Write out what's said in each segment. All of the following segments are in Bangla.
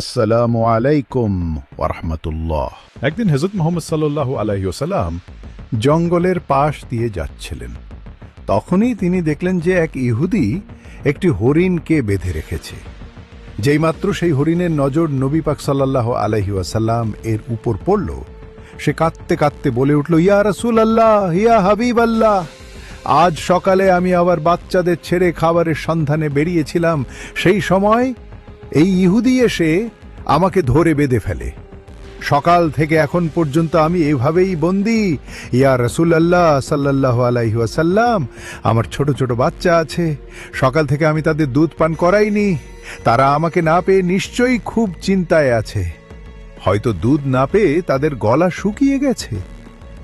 আসসালামু আলাইকুম ওরহমতুল্লাহ একদিন হজরত মোহাম্মদ সাল্লাহ আলাইসাল্লাম জঙ্গলের পাশ দিয়ে যাচ্ছিলেন। তখনই তিনি দেখলেন যে এক ইহুদি একটি হরিণকে বেঁধে রেখেছে। যেইমাত্র সেই হরিণের নজর নবী পাক সাল্লাহ আলহি ওয়াসাল্লাম এর উপর পড়ল, সে কাঁদতে কাঁদতে বলে উঠল, ইয়া রসুল আল্লাহ ইয়া হাবিব আল্লাহ আজ সকালে আমি আবার বাচ্চাদের ছেড়ে খাবারের সন্ধানে বেরিয়েছিলাম। সেই সময় এই ইহুদি এসে আমাকে ধরে বেঁধে ফেলে। সকাল থেকে এখন পর্যন্ত আমি এভাবেই বন্দি। ইয়া রসুল আল্লাহ সাল্লাহ আলাইহি ওয়াসাল্লাম, আমার ছোট ছোট বাচ্চা আছে। সকাল থেকে আমি তাদের দুধ পান করাইনি। তারা আমাকে না পেয়ে নিশ্চয়ই খুব চিন্তায় আছে। হয়তো দুধ না পেয়ে তাদের গলা শুকিয়ে গেছে।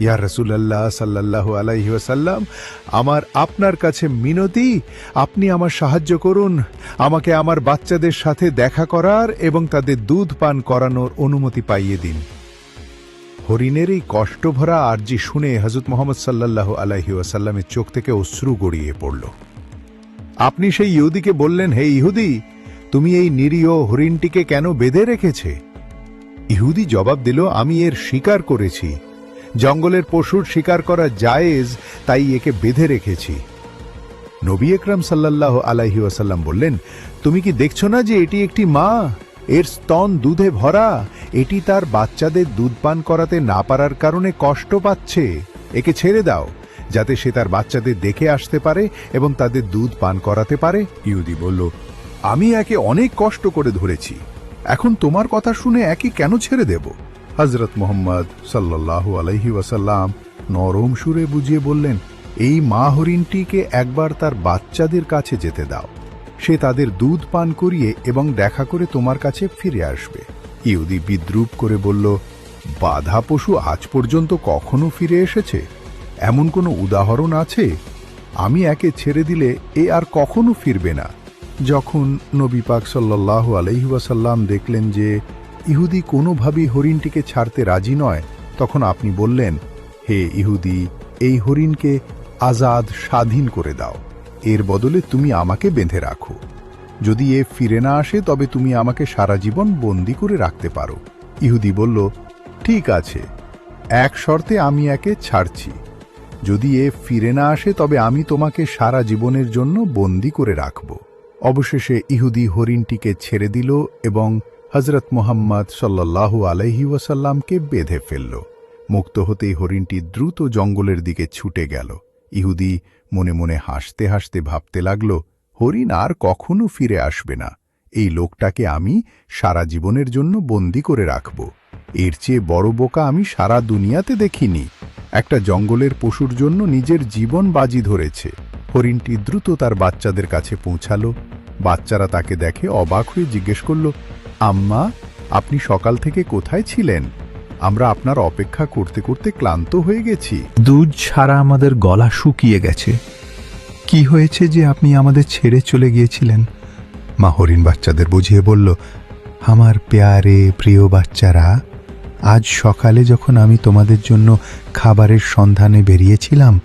ইয়া রসুল্লাহ সাল্লাহ আলাইহি ওয়াসাল্লাম, আমার আপনার কাছে মিনতি, আপনি আমার সাহায্য করুন, আমাকে আমার বাচ্চাদের সাথে দেখা করার এবং তাদের দুধ পান করানোর অনুমতি পাইয়ে দিন। হরিণের এই কষ্টভরা আর্জি শুনে হজরত মোহাম্মদ সাল্লাল্লাহু আলাইহি ওয়াসাল্লামের চোখ থেকে অশ্রু গড়িয়ে পড়ল। আপনি সেই ইহুদিকে বললেন, হে ইহুদি, তুমি এই নিরীহ হরিণটিকে কেন বেঁধে রেখেছে? ইহুদি জবাব দিল, আমি এর শিকার করেছি জঙ্গলের পশুর শিকার করা জায়েজ, তাই একে বেঁধে রেখেছি। নবী একরাম সাল্লাহ আলাইহি ওয়াসাল্লাম বললেন, তুমি কি দেখছ না যে এটি একটি মা? এর স্তন দুধে ভরা। এটি তার বাচ্চাদের দুধ পান করাতে না পারার কারণে কষ্ট পাচ্ছে। একে ছেড়ে দাও, যাতে সে তার বাচ্চাদের দেখে আসতে পারে এবং তাদের দুধ পান করাতে পারে। ইহুদি বলল, আমি একে অনেক কষ্ট করে ধরেছি। এখন তোমার কথা শুনে একে কেন ছেড়ে দেব? হজরত মোহাম্মদ সাল্লাল্লাহু আলাইহি ওয়াসাল্লাম নরম সুরে বুঝিয়ে বললেন, এই মা হরিণটিকে একবার তার বাচ্চাদের কাছে যেতে দাও। সে তাদের দুধ পান করিয়ে এবং দেখা করে তোমার কাছে ফিরে আসবে। ইহুদি বিদ্রুপ করে বলল, বাধা পশু আজ পর্যন্ত কখনো ফিরে এসেছে? এমন কোনো উদাহরণ আছে? আমি একে ছেড়ে দিলে এ আর কখনো ফিরবে না। যখন নবী পাক সাল্লাহ আলহিউসাল্লাম দেখলেন যে ইহুদি কোনোভাবেই হরিণটিকে ছাড়তে রাজি নয়, তখন আপনি বললেন, হে ইহুদি, এই হরিণকে আজাদ স্বাধীন করে দাও। এর বদলে তুমি আমাকে বেঁধে রাখো। যদি এ ফিরে না আসে, তবে তুমি আমাকে সারা জীবন বন্দি করে রাখতে পারো। ইহুদি বলল, ঠিক আছে। এক শর্তে আমি একে ছাড়ছি। যদি এ ফিরে না আসে, তবে আমি তোমাকে সারা জীবনের জন্য বন্দি করে রাখব। অবশেষে ইহুদি হরিণটিকে ছেড়ে দিল এবং হজরত মোহাম্মদ সাল্লাল্লাহু আলহি ওয়াসাল্লামকে বেঁধে ফেলল। মুক্ত হতেই হরিণটি দ্রুত জঙ্গলের দিকে ছুটে গেল। ইহুদি মনে মনে হাসতে হাসতে ভাবতে লাগল, হরিণ আর কখনো ফিরে আসবে না। এই লোকটাকে আমি সারা জীবনের জন্য বন্দি করে রাখব। এর চেয়ে বড় বোকা আমি সারা দুনিয়াতে দেখিনি। একটা জঙ্গলের পশুর জন্য নিজের জীবন বাজি ধরেছে। হরিণটি দ্রুত তার বাচ্চাদের কাছে পৌঁছালো। বাচ্চারা তাকে দেখে অবাক হয়ে জিজ্ঞেস করল আম্মা, আপনি সকাল থেকে কোথায় ছিলেন? আমরা আপনার অপেক্ষা করতে করতে ক্লান্ত হয়ে গেছি। দুধ ছাড়া আমাদের গলা শুকিয়ে গেছে। কি হয়েছে যে আপনি আমাদের ছেড়ে চলে গিয়েছিলেন? মা হরিণ বাচ্চাদের বুঝিয়ে বলল, আমার পেয়ারে প্রিয় বাচ্চারা, আজ সকালে যখন আমি তোমাদের জন্য খাবারের সন্ধানে বেরিয়েছিলাম,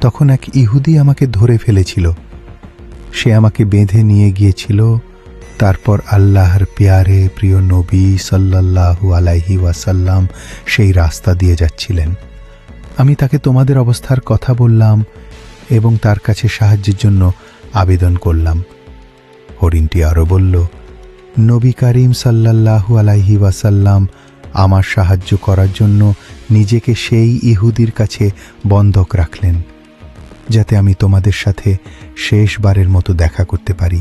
তখন এক ইহুদি আমাকে ধরে ফেলেছিল। সে আমাকে বেঁধে নিয়ে গিয়েছিল তারপর আল্লাহর পেয়ারে প্রিয় নবী সাল্লাল্লাহু আলাইহি ওয়াসাল্লাম সেই রাস্তা দিয়ে যাচ্ছিলেন। আমি তাকে তোমাদের অবস্থার কথা বললাম এবং তার কাছে সাহায্যের জন্য আবেদন করলাম। হরিণটি আরও বলল, নবী করিম সাল্লাল্লাহু আলাইহি ওয়াসাল্লাম আমার সাহায্য করার জন্য নিজেকে সেই ইহুদির কাছে বন্ধক রাখলেন, যাতে আমি তোমাদের সাথে শেষবারের মতো দেখা করতে পারি।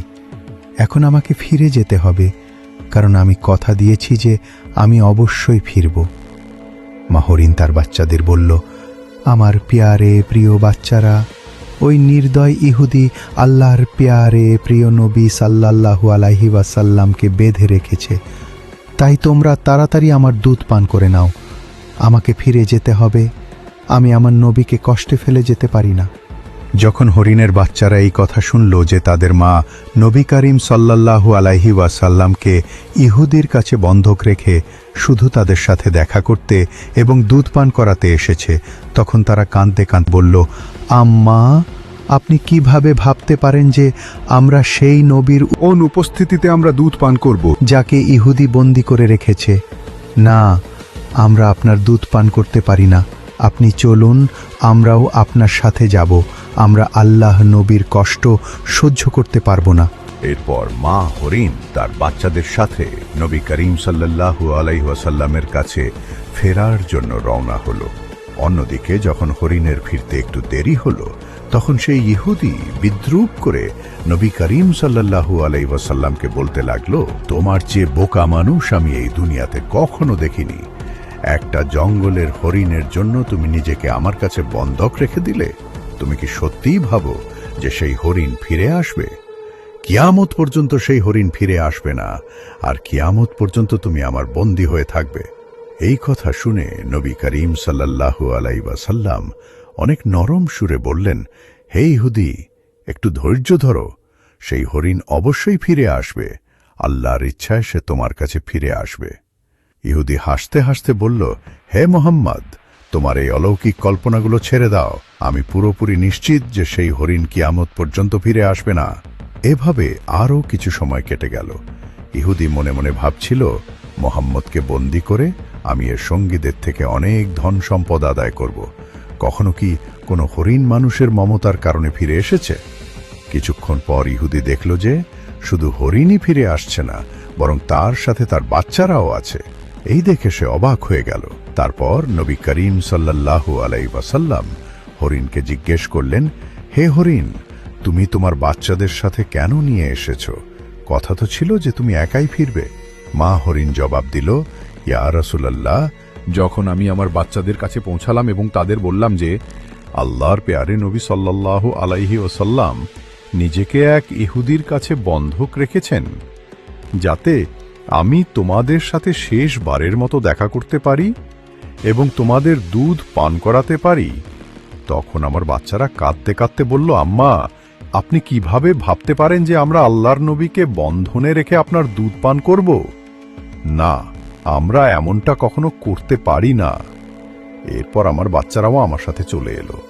এখন আমাকে ফিরে যেতে হবে, কারণ আমি কথা দিয়েছি যে আমি অবশ্যই ফিরব। মাহরিন তার বাচ্চাদের বলল, আমার পেয়ারে প্রিয় বাচ্চারা, ওই নির্দয় ইহুদি আল্লাহর পেয়ারে প্রিয় নবী সাল্লাল্লাহু আলাইহি ওয়াসাল্লামকে বেঁধে রেখেছে। তাই তোমরা তাড়াতাড়ি আমার দুধ পান করে নাও। আমাকে ফিরে যেতে হবে। আমি আমার নবীকে কষ্টে ফেলে যেতে পারি না। যখন হরিণের বাচ্চারা এই কথা শুনল যে তাদের মা নবী করিম সাল্লাল্লাহু আলাইহি ওয়াসাল্লামকে ইহুদির কাছে বন্ধক রেখে শুধু তাদের সাথে দেখা করতে এবং দুধ পান করাতে এসেছে তখন তারা কাঁদতে কাঁদ বলল আম্মা আপনি কীভাবে ভাবতে পারেন যে আমরা সেই নবীর অনুপস্থিতিতে আমরা দুধ পান করব? যাকে ইহুদি বন্দি করে রেখেছে? না আমরা আপনার দুধ পান করতে পারি না। আপনি চলুন, আমরাও আপনার সাথে যাব। আমরা আল্লাহ নবীর কষ্ট সহ্য করতে পারব না। এরপর মা হরিণ তার বাচ্চাদের সাথে নবী করিম সাল্লাল্লাহু আলাইহাসাল্লামের কাছে ফেরার জন্য রওনা হলো। অন্যদিকে যখন হরিণের ফিরতে একটু দেরি হলো, তখন সেই ইহুদি বিদ্রুপ করে নবী করিম সাল্লাল্লাহু আলাইহাসাল্লামকে বলতে লাগল, তোমার চেয়ে বোকা মানুষ আমি এই দুনিয়াতে কখনো দেখিনি। একটা জঙ্গলের হরিণের জন্য তুমি নিজেকে আমার কাছে বন্ধক রেখে দিলে? তুমি কি সত্যিই ভাবো যে সেই হরিণ ফিরে আসবে? কিয়ামত পর্যন্ত সেই হরিণ ফিরে আসবে না, আর কিয়ামত পর্যন্ত তুমি আমার বন্দী হয়ে থাকবে। এই কথা শুনে নবী করিম সাল্লাল্লাহু আলাইবাসাল্লাম অনেক নরম সুরে বললেন, হে হুদি একটু ধৈর্য ধরো। সেই হরিণ অবশ্যই ফিরে আসবে। আল্লাহর ইচ্ছায় সে তোমার কাছে ফিরে আসবে। ইহুদি হাসতে হাসতে বলল, হে মোহাম্মদ, তোমার এই অলৌকিক কল্পনাগুলো ছেড়ে দাও। আমি পুরোপুরি নিশ্চিত যে সেই হরিণ কিয়ামত পর্যন্ত ফিরে আসবে না। এভাবে আরও কিছু সময় কেটে গেল। ইহুদি মনে মনে ভাবছিল, মোহাম্মদকে বন্দি করে আমি এর সঙ্গীদের থেকে অনেক ধন সম্পদ আদায় করব। কখনো কি কোনো হরিণ মানুষের মমতার কারণে ফিরে এসেছে? কিছুক্ষণ পর ইহুদি দেখল যে, শুধু হরিণই ফিরে আসছে না, বরং তার সাথে তার বাচ্চারাও আছে। এই দেখে সে অবাক হয়ে গেল। তারপর নবী করিম সাল্লাল্লাহু আলাই ওয়াসাল্লাম হরিণকে জিজ্ঞেস করলেন, হে হরিণ, তুমি তোমার বাচ্চাদের সাথে কেন নিয়ে এসেছ? কথা তো ছিল যে তুমি একাই ফিরবে। মা হরিণ জবাব দিল, ইয়া রসুলাল্লাহ, যখন আমি আমার বাচ্চাদের কাছে পৌঁছালাম এবং তাদের বললাম যে, আল্লাহর পেয়ারে নবী সাল্লাল্লাহু আলাইহি ওসাল্লাম নিজেকে এক ইহুদির কাছে বন্ধক রেখেছেন, যাতে আমি তোমাদের সাথে শেষবারের মতো দেখা করতে পারি এবং তোমাদের দুধ পান করাতে পারি। তখন আমার বাচ্চারা কাঁদতে কাঁদতে বলল, আম্মা, আপনি কীভাবে ভাবতে পারেন যে আমরা আল্লাহর নবীকে বন্ধনে রেখে আপনার দুধ পান করব? না, আমরা এমনটা কখনো করতে পারি না। এরপর আমার বাচ্চারাও আমার সাথে চলে এলো।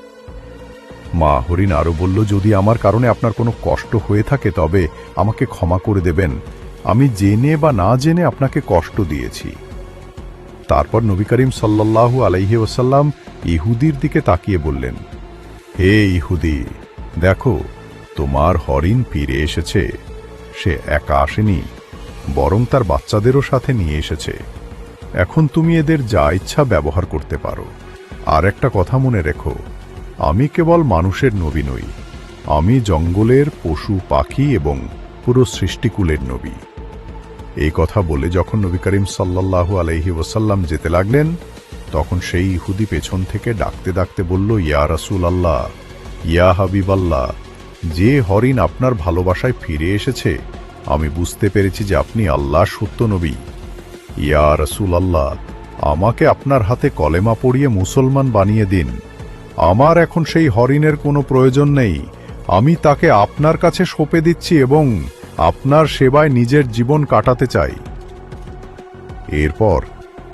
মা হরিণ আরও বলল, যদি আমার কারণে আপনার কোনো কষ্ট হয়ে থাকে তবে আমাকে ক্ষমা করে দেবেন। আমি জেনে বা না জেনে আপনাকে কষ্ট দিয়েছি। তারপর নবী করিম সাল্লাল্লাহু আলাইহি ওসাল্লাম ইহুদির দিকে তাকিয়ে বললেন, হে ইহুদি, দেখো, তোমার হরিণ ফিরে এসেছে। সে একা আসেনি, বরং তার বাচ্চাদেরও সাথে নিয়ে এসেছে। এখন তুমি এদের যা ইচ্ছা ব্যবহার করতে পারো। আর একটা কথা মনে রেখো, আমি কেবল মানুষের নবী নই, আমি জঙ্গলের পশু, পাখি এবং পুরো সৃষ্টিকুলের নবী। এই কথা বলে যখন নবী করিম সাল্লাল্লাহু আলাইহি ওসাল্লাম যেতে লাগলেন, তখন সেই ইহুদি পেছন থেকে ডাকতে ডাকতে বলল, ইয়া রাসূল আল্লাহ ইয়া হাবিব আল্লাহ যে হরিণ আপনার ভালোবাসায় ফিরে এসেছে, আমি বুঝতে পেরেছি যে আপনি আল্লাহ সত্য নবী। ইয়া রসুল আল্লাহ আমাকে আপনার হাতে কলেমা পড়িয়ে মুসলমান বানিয়ে দিন। আমার এখন সেই হরিণের কোনো প্রয়োজন নেই। আমি তাকে আপনার কাছে সঁপে দিচ্ছি এবং আপনার সেবায় নিজের জীবন কাটাতে চাই। এরপর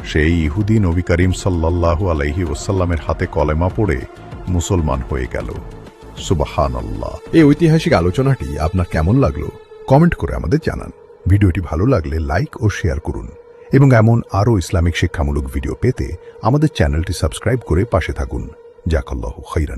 সেই ইহুদি নবী করিম সাল্লাল্লাহু আলাইহি ওসাল্লামের হাতে কলেমা পড়ে মুসলমান হয়ে গেল। সুবাহান আল্লাহ এই ঐতিহাসিক আলোচনাটি আপনার কেমন লাগল কমেন্ট করে আমাদের জানান। ভিডিওটি ভালো লাগলে লাইক ও শেয়ার করুন এবং এমন আরও ইসলামিক শিক্ষামূলক ভিডিও পেতে আমাদের চ্যানেলটি সাবস্ক্রাইব করে পাশে থাকুন। জাকাল্লাহ খৈরান